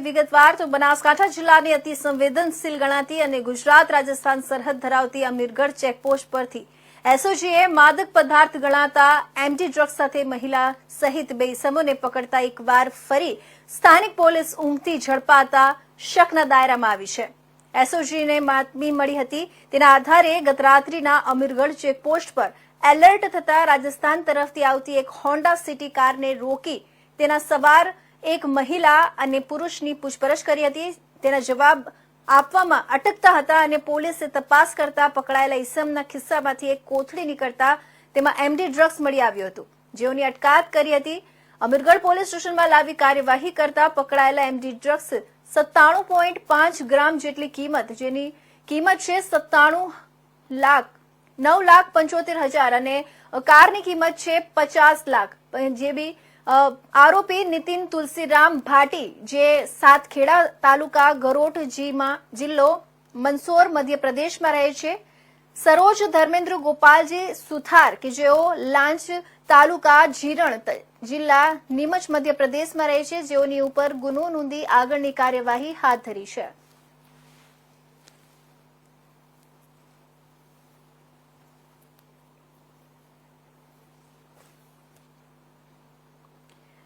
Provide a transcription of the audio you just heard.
વિગતવાર તો બનાસકાંઠા જિલ્લાની અતિ સંવેદનશીલ ગણાતી અને ગુજરાત, રાજસ્થાન સરહદ ધરાવતી અમીરગઢ ચેકપોસ્ટ પરથી એસઓજીએ માદક પદાર્થ ગણાતા એમટી ડ્રગ્સ સાથે મહિલા સહિત બે ઇસમોને પકડતા એકવાર ફરી સ્થાનિક પોલીસ ઉમટી ઝડપાતા શકના દાયરામાં આવી છે. એસઓજીને બાતમી મળી હતી, તેના આધારે ગતરાત્રીના અમીરગઢ ચેકપોસ્ટ પર એલર્ટ થતા રાજસ્થાન તરફથી આવતી એક હોન્ડા સિટી કારને રોકી તેના સવાર એક મહિલા અને પુરુષની પૂછપરછ કરી હતી. તેના જવાબ આપવામાં અટકતા હતા અને પોલીસે તપાસ કરતા પકડાયેલા ઈસમના ખિસ્સામાંથી એક કોથળી નીકળતા તેમાં એમડી ડ્રગ્સ મળી આવ્યું હતું. જેઓની અટકાયત કરી હતી. અમીરગઢ પોલીસ સ્ટેશનમાં લાવી કાર્યવાહી કરતા પકડાયેલા એમડી ડ્રગ્સ સત્તાણું પોઈન્ટ પાંચ ગ્રામ જેટલી કિંમત, જેની કિંમત છે સત્તાણું લાખ, નવ લાખ પંચોતેર હજાર અને કારની કિંમત છે પચાસ લાખ. જે બી આરોપી નીતિન તુલસીરામ ભાટી, જે સાતખેડા તાલુકા ગરોટજીમાં જિલ્લો મંદસોર મધ્યપ્રદેશમાં રહે છે. સરોજ ધર્મેન્દ્ર ગોપાલજી સુથાર, કે જેઓ લાંચ તાલુકા જીરણ જિલ્લા નીમચ મધ્યપ્રદેશમાં રહે છે, જેઓની ઉપર ગુનો નોંધી આગળની કાર્યવાહી હાથ ધરી છે.